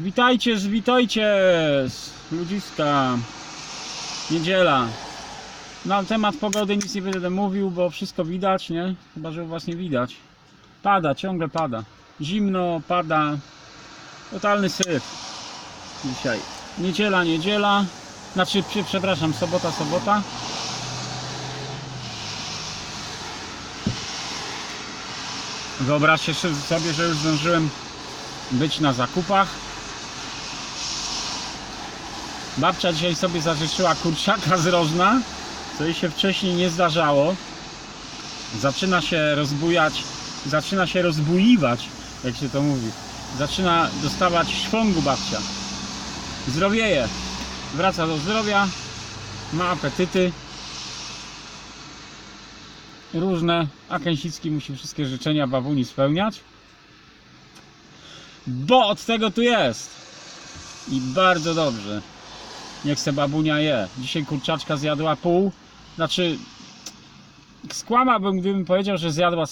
Witajcie, witajcie, ludziska. Niedziela. Na temat pogody nic nie będę mówił, bo wszystko widać, nie? Chyba, że u was nie widać. Pada, ciągle pada. Zimno, pada. Totalny syf. Dzisiaj. Niedziela, niedziela. Znaczy, prze- przepraszam, sobota, sobota. Wyobraźcie sobie, że już zdążyłem być na zakupach. Babcia dzisiaj sobie zażyczyła kurczaka z rożna, co jej się wcześniej nie zdarzało. Zaczyna się rozbujać, zaczyna się rozbujiwać, jak się to mówi. Zaczyna dostawać szwągu babcia. Zdrowieje. Wraca do zdrowia, ma apetyty. Różne, a Kęsicki musi wszystkie życzenia babuni spełniać. Bo od tego tu jest. I bardzo dobrze. Niech se babunia je. Dzisiaj kurczaczka zjadła pół. Znaczy, skłamałbym, gdybym powiedział, że zjadła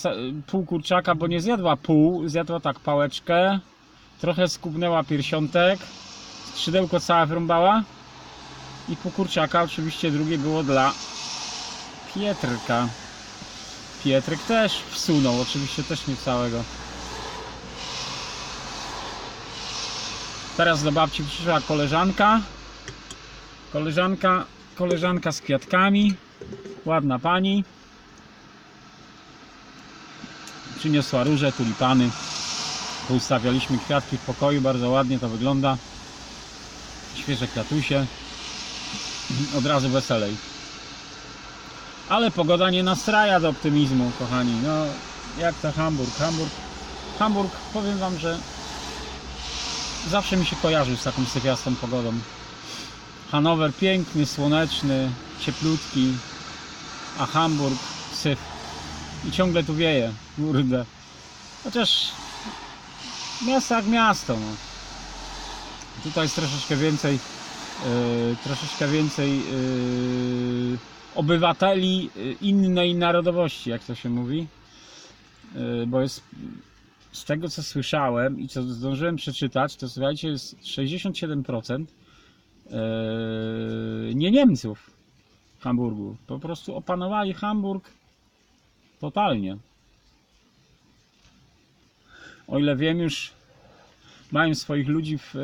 pół kurczaka, bo nie zjadła pół. Zjadła tak pałeczkę. Trochę skubnęła piersiątek. Skrzydełko całe wrąbała. I pół kurczaka, oczywiście drugie było dla Pietrka. Pietrek też wsunął, oczywiście też nie całego. Teraz do babci przyszła koleżanka. Koleżanka, koleżanka z kwiatkami. Ładna pani. Przyniosła róże, tulipany. Poustawialiśmy kwiatki w pokoju, bardzo ładnie to wygląda. Świeże kwiatusie. Od razu weselej. Ale pogoda nie nastraja do optymizmu, kochani. No, jak to Hamburg? Hamburg, Hamburg, powiem wam, że zawsze mi się kojarzył z taką syfiastą pogodą. Hanower piękny, słoneczny, cieplutki, a Hamburg syf. I ciągle tu wieje, kurde. Chociaż miasto jak miasto, no. Tutaj jest troszeczkę więcej, yy, troszeczkę więcej yy, obywateli yy, innej narodowości, jak to się mówi. Yy, bo jest z tego co słyszałem i co zdążyłem przeczytać, to słuchajcie, jest 67% yy, nie Niemców w Hamburgu. Po prostu opanowali Hamburg totalnie. O ile wiem, już mają swoich ludzi w, yy,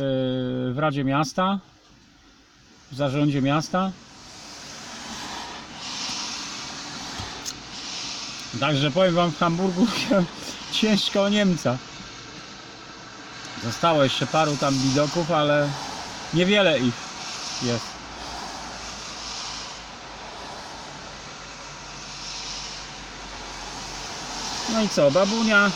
w Radzie Miasta, w zarządzie miasta. Także powiem Wam, w Hamburgu ciężko o Niemca. Zostało jeszcze paru tam widoków, ale niewiele ich jest. No i co, babunia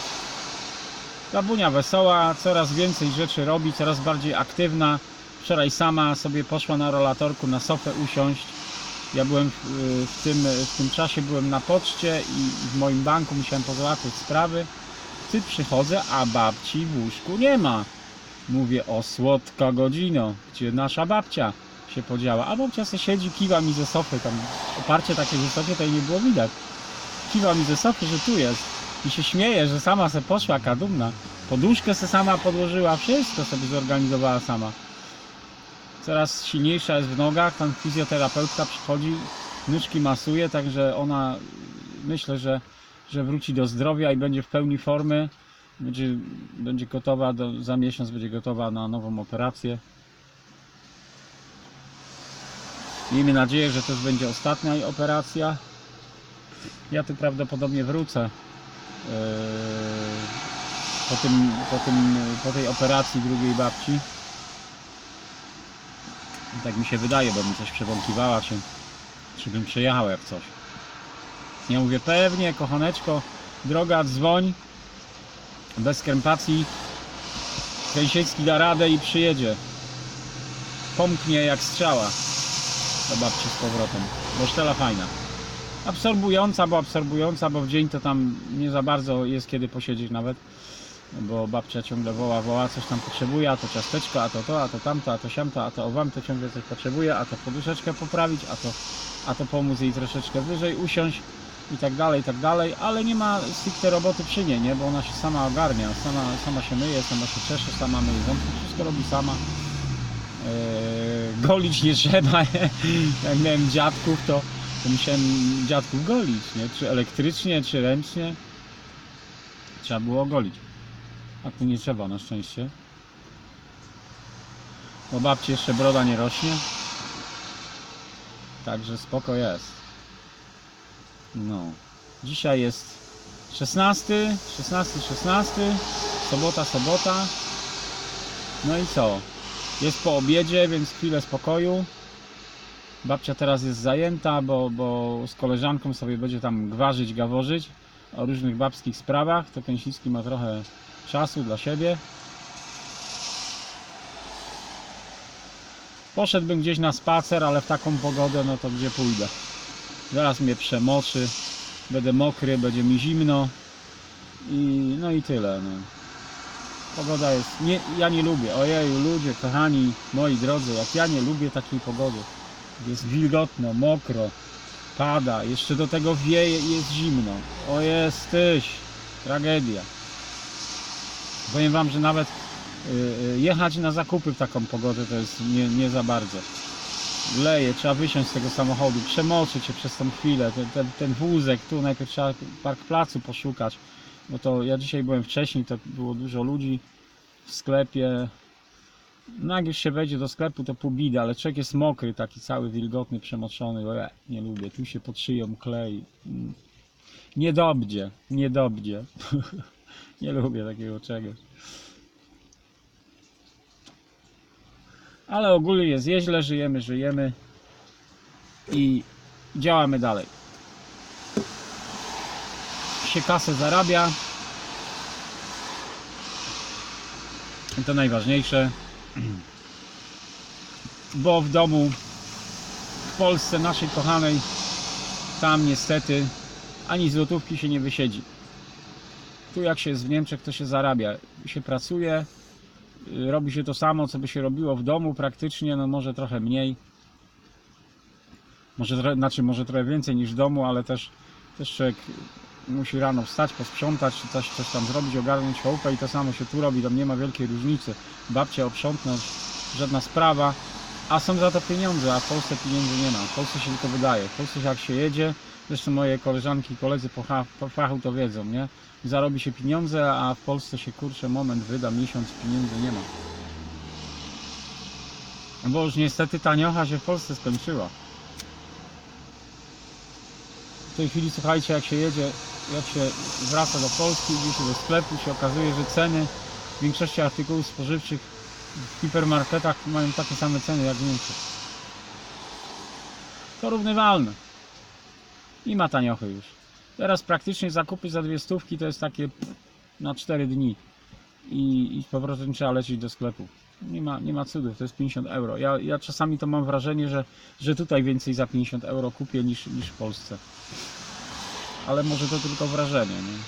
babunia wesoła, coraz więcej rzeczy robi, coraz bardziej aktywna. Wczoraj sama sobie poszła na rolatorku na sofę usiąść. Ja byłem w, tym, w tym czasie byłem na poczcie i w moim banku musiałem pozałatwiać sprawy. Ty przychodzę, a babci w łóżku nie ma. Mówię o słodka godzino, gdzie nasza babcia się podziała. A babcia siedzi, kiwa mi ze sofy, tam oparcie takie wysokie to jej nie było widać. Kiwa mi ze sofy, że tu jest. I się śmieje, że sama se poszła, jaka dumna. Poduszkę se sama podłożyła, wszystko sobie zorganizowała sama. Coraz silniejsza jest w nogach, tam fizjoterapeutka przychodzi, nóżki masuje, także ona myślę, że, że wróci do zdrowia i będzie w pełni formy. Będzie, będzie gotowa, do, za miesiąc będzie gotowa na nową operację. Miejmy nadzieję, że to będzie ostatnia operacja. Ja tu prawdopodobnie wrócę yy, po, tym, po, tym, po tej operacji drugiej babci. Tak mi się wydaje, bo mi coś przewątpiwała, czy, czy bym przejechał jak coś. Ja mówię, pewnie, kochaneczko, droga, dzwoń, bez krępacji. Gęsiecki da radę i przyjedzie. Pomknie jak strzała do babci z powrotem. Bo sztela fajna. Absorbująca, bo absorbująca, bo w dzień to tam nie za bardzo jest kiedy posiedzieć nawet. Bo babcia ciągle woła, woła, coś tam potrzebuje, a to ciasteczko, a to to, a to tamto, a to siamto, a to owam to ciągle coś potrzebuje, a to poduszeczkę poprawić, a to, a to pomóc jej troszeczkę wyżej usiąść. i tak dalej, i tak dalej, ale nie ma stricte roboty przy niej, nie? Bo ona się sama ogarnia, sama, sama się myje, sama się czesze, sama myje ząbki, wszystko robi sama. Eee, golić nie trzeba, jak miałem dziadków, to, to musiałem dziadków golić, nie? Czy elektrycznie, czy ręcznie. Trzeba było golić. A tu nie trzeba na szczęście. Bo babci jeszcze broda nie rośnie. Także spoko jest. No. Dzisiaj jest 16, 16, 16. Sobota, sobota. No i co? Jest po obiedzie, więc chwilę spokoju. Babcia teraz jest zajęta, bo, bo z koleżanką sobie będzie tam gwarzyć, gaworzyć o różnych babskich sprawach. To Kęsicki ma trochę czasu dla siebie. Poszedłbym gdzieś na spacer, ale w taką pogodę, no to gdzie pójdę? Zaraz mnie przemoczy, będę mokry, będzie mi zimno i no i tyle. No. Pogoda jest, nie, ja nie lubię, ojeju ludzie, kochani, moi drodzy, jak ja nie lubię takiej pogody. Jest wilgotno, mokro, pada, jeszcze do tego wieje i jest zimno. O jesteś, tragedia. Powiem wam, że nawet y, y, jechać na zakupy w taką pogodę to jest nie, nie za bardzo. Leje, trzeba wysiąść z tego samochodu, przemoczyć się przez tą chwilę, ten, ten, ten wózek, tu najpierw trzeba park placu poszukać, bo to ja dzisiaj byłem wcześniej, to było dużo ludzi w sklepie. No jak już się wejdzie do sklepu, to pół bida, ale człowiek jest mokry, taki cały wilgotny, przemoczony. E, nie lubię, tu się pod szyją klei. Mm. Niedobdzie, niedobdzie. nie lubię takiego czegoś. Ale ogólnie jest nieźle, żyjemy, żyjemy i działamy dalej. Się kasę zarabia. I to najważniejsze. Bo w domu, w Polsce naszej kochanej, tam niestety ani złotówki się nie wysiedzi. Tu jak się jest w Niemczech, to się zarabia. Się pracuje, robi się to samo, co by się robiło w domu praktycznie, no może trochę mniej. Może, znaczy może trochę więcej niż w domu, ale też, też człowiek musi rano wstać, posprzątać, czy coś, coś tam zrobić, ogarnąć chałupę i to samo się tu robi, tam nie ma wielkiej różnicy. Babcia oprzątnąć, żadna sprawa, a są za to pieniądze, a w Polsce pieniędzy nie ma. W Polsce się tylko wydaje. W Polsce jak się jedzie, zresztą moje koleżanki i koledzy po, po fachu to wiedzą, nie? Zarobi się pieniądze, a w Polsce się kurczę moment wyda, miesiąc pieniędzy nie ma. Bo już niestety taniocha się w Polsce skończyła. W tej chwili słuchajcie, jak się jedzie, jak się wraca do Polski, idzie się do sklepu, się okazuje, że ceny w większości artykułów spożywczych w hipermarketach mają takie same ceny jak w Niemczech. Porównywalne. I ma taniochy już. Teraz praktycznie zakupy za dwie stówki to jest takie na 4 dni. I, I z powrotem trzeba lecieć do sklepu. Nie ma, nie ma cudów, to jest 50 euro. Ja, ja czasami to mam wrażenie, że, że tutaj więcej za 50 euro kupię niż, niż w Polsce. Ale może to tylko wrażenie. Nie?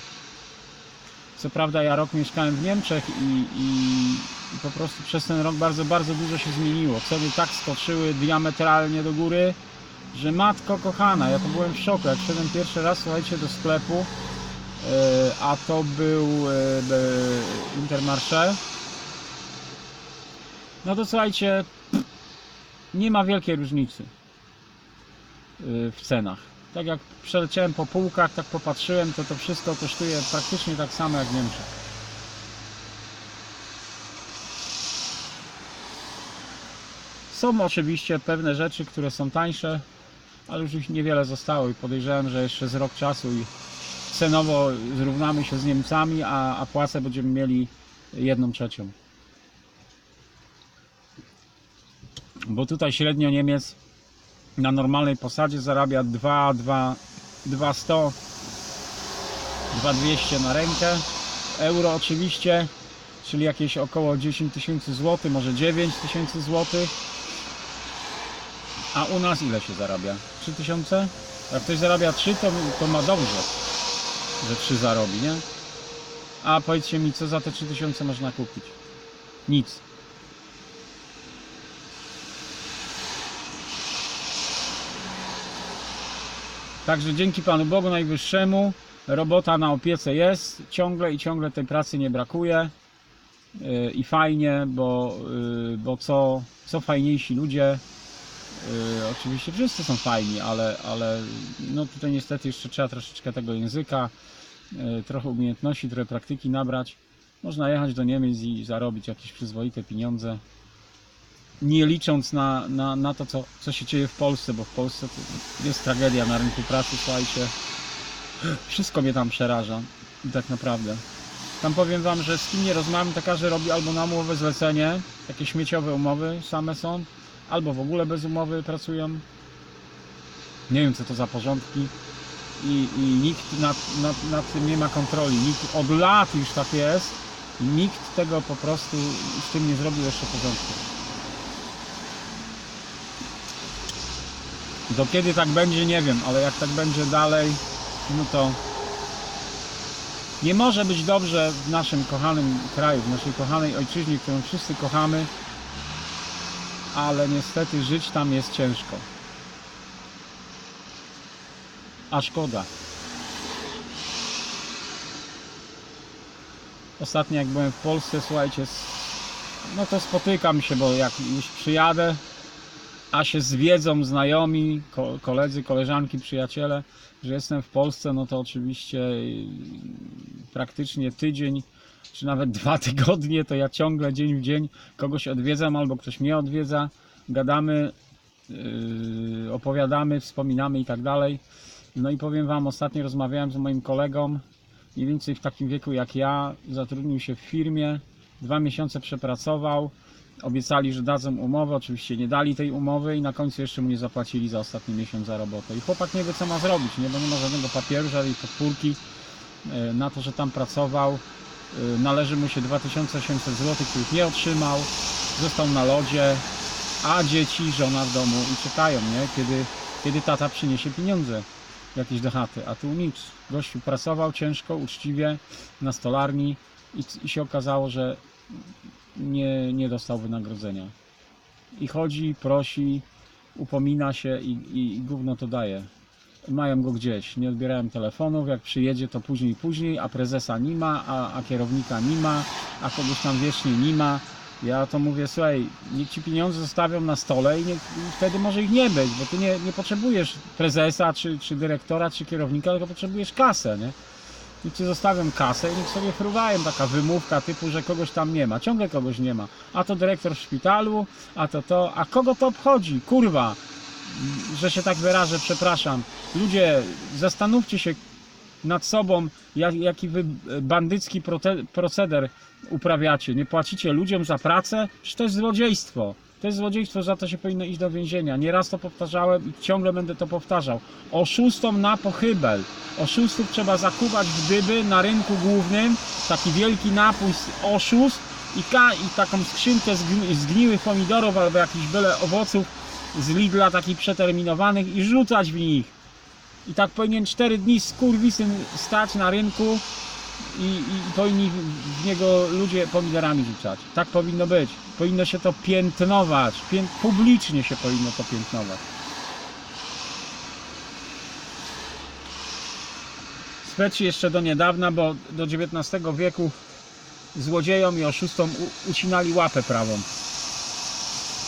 Co prawda ja rok mieszkałem w Niemczech i, i, i po prostu przez ten rok bardzo, bardzo dużo się zmieniło. Ceny tak skoczyły diametralnie do góry, że matko kochana, ja to byłem w szoku. Jak szedłem pierwszy raz, słuchajcie, do sklepu, e, a to był e, Intermarché, no to słuchajcie, nie ma wielkiej różnicy e, w cenach. Tak jak przeleciałem po półkach, tak popatrzyłem, to to wszystko kosztuje praktycznie tak samo jak w Niemczech. Są oczywiście pewne rzeczy, które są tańsze, ale już ich niewiele zostało i podejrzewam, że jeszcze z rok czasu i cenowo zrównamy się z Niemcami, a, a płacę będziemy mieli jedną trzecią. Bo tutaj średnio Niemiec na normalnej posadzie zarabia 2, 2, 200, 2200 na rękę. Euro oczywiście, czyli jakieś około 10 tysięcy złotych, może 9 tysięcy złotych. A u nas ile się zarabia? 3000? Jak ktoś zarabia 3, to, to ma dobrze, że 3 zarobi, nie? A powiedzcie mi, co za te 3000 można kupić? Nic. Także dzięki Panu Bogu Najwyższemu robota na opiece jest ciągle i ciągle tej pracy nie brakuje. Yy, I fajnie, bo, yy, bo co, co fajniejsi ludzie, yy, oczywiście wszyscy są fajni, ale, ale no tutaj niestety jeszcze trzeba troszeczkę tego języka, trochę umiejętności, trochę praktyki nabrać. Można jechać do Niemiec i zarobić jakieś przyzwoite pieniądze. Nie licząc na, na, na to, co, co się dzieje w Polsce, bo w Polsce jest tragedia na rynku pracy, słuchajcie. Wszystko mnie tam przeraża. Tak naprawdę. Tam powiem wam, że z kim nie rozmawiam, to każdy robi albo na umowę zlecenie, takie śmieciowe umowy same są, albo w ogóle bez umowy pracują. Nie wiem co to za porządki. I, i nikt nad, nad, nad tym nie ma kontroli. Nikt od lat już tak jest. I nikt tego po prostu z tym nie zrobił jeszcze porządku. Do kiedy tak będzie, nie wiem, ale jak tak będzie dalej, no to nie może być dobrze w naszym kochanym kraju, w naszej kochanej ojczyźnie, którą wszyscy kochamy, ale niestety żyć tam jest ciężko. A szkoda. Ostatnio jak byłem w Polsce, słuchajcie, no to spotykam się, bo jak już przyjadę, a się zwiedzą znajomi, ko- koledzy, koleżanki, przyjaciele, że jestem w Polsce, no to oczywiście yy, praktycznie tydzień, czy nawet dwa tygodnie, to ja ciągle dzień w dzień kogoś odwiedzam albo ktoś mnie odwiedza, gadamy, yy, opowiadamy, wspominamy i tak dalej. No i powiem Wam, ostatnio rozmawiałem z moim kolegą, mniej więcej w takim wieku jak ja, zatrudnił się w firmie, dwa miesiące przepracował, obiecali, że dadzą umowę, oczywiście nie dali tej umowy i na końcu jeszcze mu nie zapłacili za ostatni miesiąc za robotę. I chłopak nie wie co ma zrobić, nie? bo nie ma żadnego papieru, żadnej podpórki e, na to, że tam pracował. E, Należy mu się 2800 zł, których nie otrzymał, został na lodzie, a dzieci, żona w domu i czekają, nie? Kiedy, kiedy tata przyniesie pieniądze jakieś do chaty, a tu nic. Gościu pracował ciężko, uczciwie na stolarni i, i się okazało, że nie, nie dostał wynagrodzenia. I chodzi, prosi, upomina się i, i, i gówno to daje. Mają go gdzieś, nie odbierają telefonów, jak przyjedzie to później, później, a prezesa nie ma, a, a kierownika nie ma, a kogoś tam wiecznie nie ma. Ja to mówię, słuchaj, niech ci pieniądze zostawią na stole i, i wtedy może ich nie być, bo ty nie, nie potrzebujesz prezesa, czy, czy dyrektora, czy kierownika, tylko potrzebujesz kasę, nie? Niech ci zostawią kasę i sobie fruwają taka wymówka typu, że kogoś tam nie ma. Ciągle kogoś nie ma. A to dyrektor szpitalu, a to to. A kogo to obchodzi? Kurwa, że się tak wyrażę, przepraszam. Ludzie, zastanówcie się nad sobą, jak, jaki wy bandycki proceder uprawiacie. Nie płacicie ludziom za pracę? Przecież to jest złodziejstwo. To jest złodziejstwo, za to się powinno iść do więzienia. Nieraz to powtarzałem i ciągle będę to powtarzał. Oszustom na pochybel. Oszustów trzeba zakupać w dyby na rynku głównym. Taki wielki napój z oszustw i, ka- i taką skrzynkę zgni- zgniłych pomidorów albo jakichś byle owoców z Lidla takich przeterminowanych i rzucać w nich. I tak powinien 4 dni skurwisyn stać na rynku i, i, powinni w- niego ludzie pomidorami rzucać. Tak powinno być. Powinno się to piętnować. Pię publicznie się powinno to piętnować. Speci jeszcze do niedawna, bo do XIX wieku złodziejom i oszustom ucinali łapę prawą.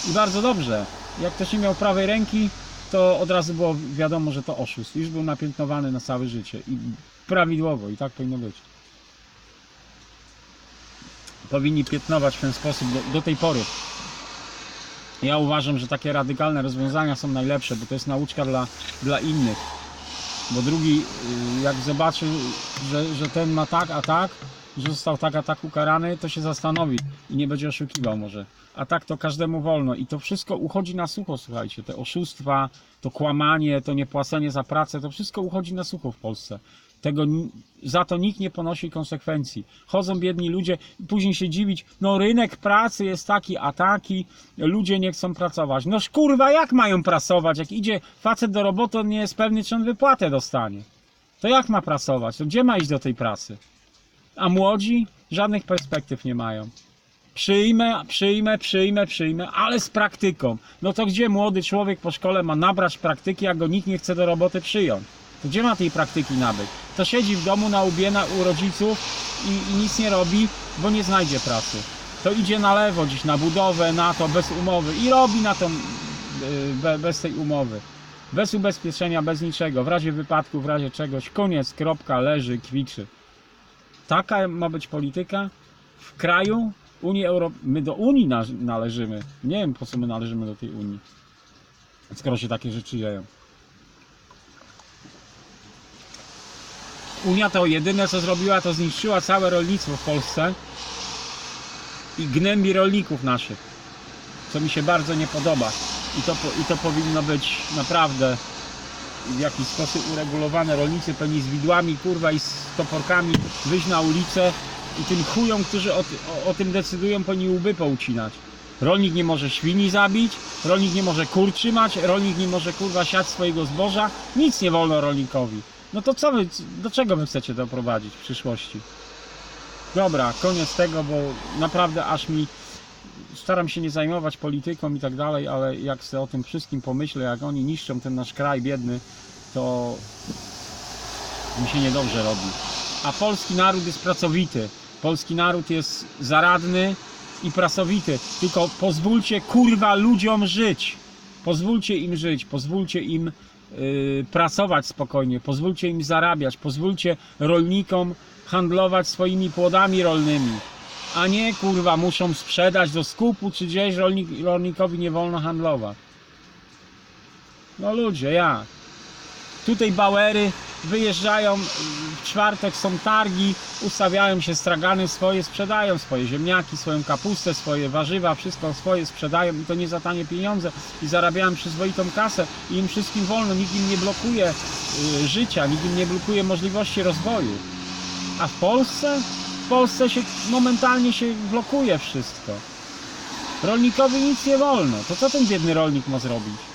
I bardzo dobrze. Jak ktoś nie miał prawej ręki, to od razu było wiadomo, że to oszust. Już był napiętnowany na całe życie. I prawidłowo, i tak powinno być. Powinni piętnować w ten sposób do, do tej pory. Ja uważam, że takie radykalne rozwiązania są najlepsze, bo to jest nauczka dla, dla innych. Bo drugi, y, jak zobaczy, że, że ten ma tak, a tak, że został tak, a tak ukarany, to się zastanowi i nie będzie oszukiwał może. A tak to każdemu wolno i to wszystko uchodzi na sucho, słuchajcie. Te oszustwa, to kłamanie, to niepłacenie za pracę, to wszystko uchodzi na sucho w Polsce. Tego, za to nikt nie ponosi konsekwencji. Chodzą biedni ludzie, później się dziwić, no rynek pracy jest taki, a taki, ludzie nie chcą pracować. No kurwa, jak mają pracować? Jak idzie facet do roboty, on nie jest pewny, czy on wypłatę dostanie. To jak ma pracować? To gdzie ma iść do tej pracy? A młodzi żadnych perspektyw nie mają. Przyjmę, przyjmę, przyjmę, przyjmę, ale z praktyką. No to gdzie młody człowiek po szkole ma nabrać praktyki, a go nikt nie chce do roboty przyjąć? Gdzie ma tej praktyki nabyć? To siedzi w domu na łbie na, u rodziców i, i nic nie robi, bo nie znajdzie pracy. To idzie na lewo gdzieś na budowę, na to bez umowy i robi na to be, bez tej umowy. Bez ubezpieczenia, bez niczego. W razie wypadku, w razie czegoś, koniec, kropka, leży, kwiczy. Taka ma być polityka w kraju Unii Europejskiej. My do Unii na- należymy. Nie wiem po co my należymy do tej Unii. Skoro się takie rzeczy dzieją. Unia to jedyne co zrobiła, to zniszczyła całe rolnictwo w Polsce i gnębi rolników naszych, co mi się bardzo nie podoba. I to, i to powinno być naprawdę w jakiś sposób uregulowane. Rolnicy powinni z widłami, kurwa i z toporkami wyjść na ulicę i tym chujom, którzy o, o, o tym decydują, powinni łby poucinać. Rolnik nie może świni zabić, rolnik nie może kur trzymać, rolnik nie może kurwa siać swojego zboża, nic nie wolno rolnikowi. No to co wy, do czego wy chcecie doprowadzić w przyszłości? Dobra, koniec tego, bo naprawdę aż mi staram się nie zajmować polityką i tak dalej, ale jak sobie o tym wszystkim pomyślę, jak oni niszczą ten nasz kraj biedny, to mi się niedobrze robi. A polski naród jest pracowity. Polski naród jest zaradny i pracowity. Tylko pozwólcie kurwa ludziom żyć. Pozwólcie im żyć, pozwólcie im pracować spokojnie, pozwólcie im zarabiać, pozwólcie rolnikom handlować swoimi płodami rolnymi. A nie kurwa muszą sprzedać do skupu czy gdzieś rolnik, rolnikowi nie wolno handlować. No ludzie, jak? Tutaj Bauery wyjeżdżają, w czwartek są targi, ustawiają się stragany swoje, sprzedają swoje ziemniaki, swoją kapustę, swoje warzywa, wszystko swoje sprzedają i to nie za tanie pieniądze i zarabiają przyzwoitą kasę i im wszystkim wolno, nikt im nie blokuje y, życia, nikt im nie blokuje możliwości rozwoju. A w Polsce? W Polsce się momentalnie się blokuje wszystko. Rolnikowi nic nie wolno. To co ten biedny rolnik ma zrobić?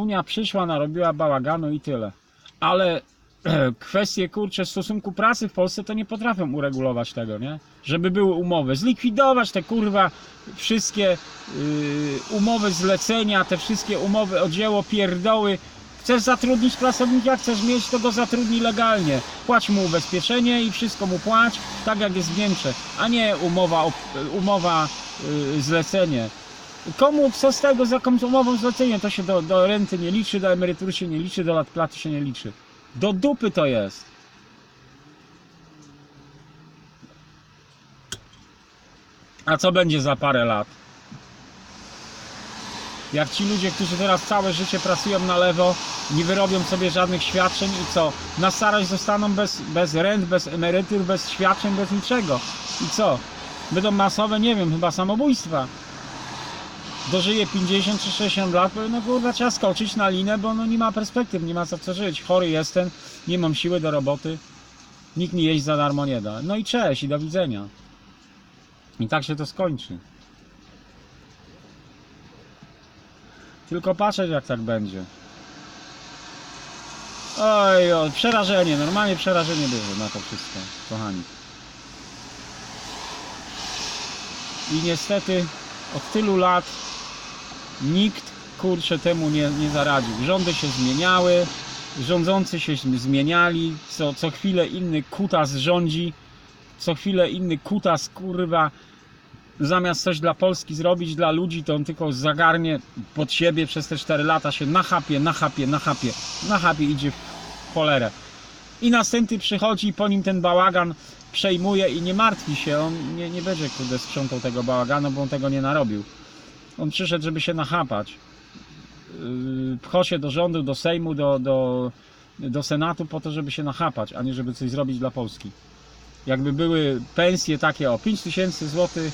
Unia przyszła, narobiła bałaganu i tyle. Ale kwestie kurcze stosunku pracy w Polsce to nie potrafią uregulować tego, nie? Żeby były umowy. Zlikwidować te kurwa wszystkie yy, umowy zlecenia, te wszystkie umowy o dzieło, pierdoły. Chcesz zatrudnić pracownika, chcesz mieć, to go zatrudnij legalnie. Płać mu ubezpieczenie i wszystko mu płać, tak jak jest w Niemczech, a nie umowa, umowa yy, zlecenie. Komu, co z tego, z jakąś umową zlecenie, to się do, do renty nie liczy, do emerytury się nie liczy, do lat platy się nie liczy. Do dupy to jest. A co będzie za parę lat? Jak ci ludzie, którzy teraz całe życie pracują na lewo, nie wyrobią sobie żadnych świadczeń i co? Na starość zostaną bez, bez rent, bez emerytur, bez świadczeń, bez niczego. I co? Będą masowe, nie wiem, chyba samobójstwa dożyje 50 czy 60 lat, powie, no kurwa trzeba skoczyć na linę, bo no nie ma perspektyw, nie ma za co żyć. Chory jestem, nie mam siły do roboty, nikt mi jeść za darmo nie da. No i cześć i do widzenia. I tak się to skończy. Tylko patrzeć jak tak będzie. Oj, oj, przerażenie, normalnie przerażenie było na to wszystko, kochani. I niestety od tylu lat nikt kurczę temu nie, nie zaradził. Rządy się zmieniały, rządzący się zmieniali, co, co chwilę inny kutas rządzi, co chwilę inny kutas kurwa zamiast coś dla Polski zrobić, dla ludzi, to on tylko zagarnie pod siebie przez te 4 lata się nachapie, nachapie, nachapie, nachapie idzie w cholerę. I następny przychodzi i po nim ten bałagan przejmuje i nie martwi się, on nie, nie będzie kurde sprzątał tego bałaganu, bo on tego nie narobił. On przyszedł, żeby się nachapać. Pcho się do rządu, do Sejmu, do, do, do Senatu po to, żeby się nachapać, a nie żeby coś zrobić dla Polski. Jakby były pensje takie o 5000 zł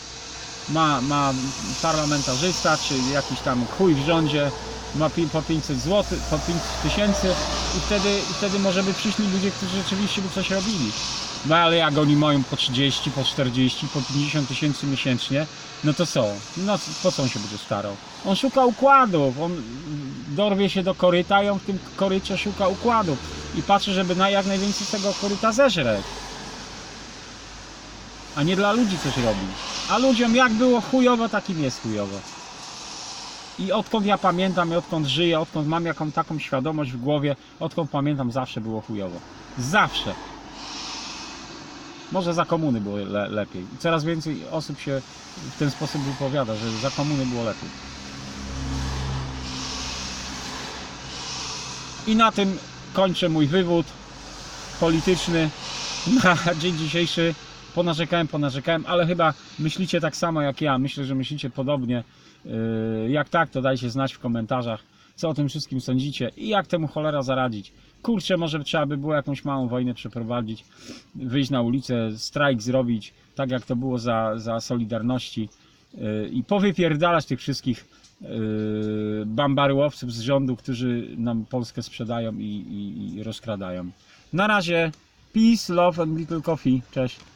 ma, ma parlamentarzysta, czy jakiś tam chuj w rządzie, ma po 500 zł, po 5 tysięcy i wtedy, i wtedy może by przyszli ludzie, którzy rzeczywiście by coś robili. No ale jak oni mają po 30, po 40, po 50 tysięcy miesięcznie, no to co? No po co on się będzie starał? On szuka układów, on dorwie się do koryta i on w tym korycie szuka układów i patrzy, żeby na jak najwięcej z tego koryta zeżreć. A nie dla ludzi coś robi. A ludziom jak było chujowo, takim jest chujowo. I odkąd ja pamiętam, i odkąd żyję, odkąd mam jaką taką świadomość w głowie, odkąd pamiętam, zawsze było chujowo. Zawsze. Może za komuny było le lepiej. Coraz więcej osób się w ten sposób wypowiada, że za komuny było lepiej. I na tym kończę mój wywód polityczny na dzień dzisiejszy. Ponarzekałem, ponarzekałem, ale chyba myślicie tak samo jak ja. Myślę, że myślicie podobnie. Yy, Jak tak, to dajcie znać w komentarzach, co o tym wszystkim sądzicie i jak temu cholera zaradzić. Kurczę, może trzeba by było jakąś małą wojnę przeprowadzić, wyjść na ulicę, strajk zrobić, tak jak to było za, za Solidarności yy, i powypierdalać tych wszystkich yy, bambaryłowców z rządu, którzy nam Polskę sprzedają i, i, i rozkradają. Na razie, peace, love and little coffee. Cześć.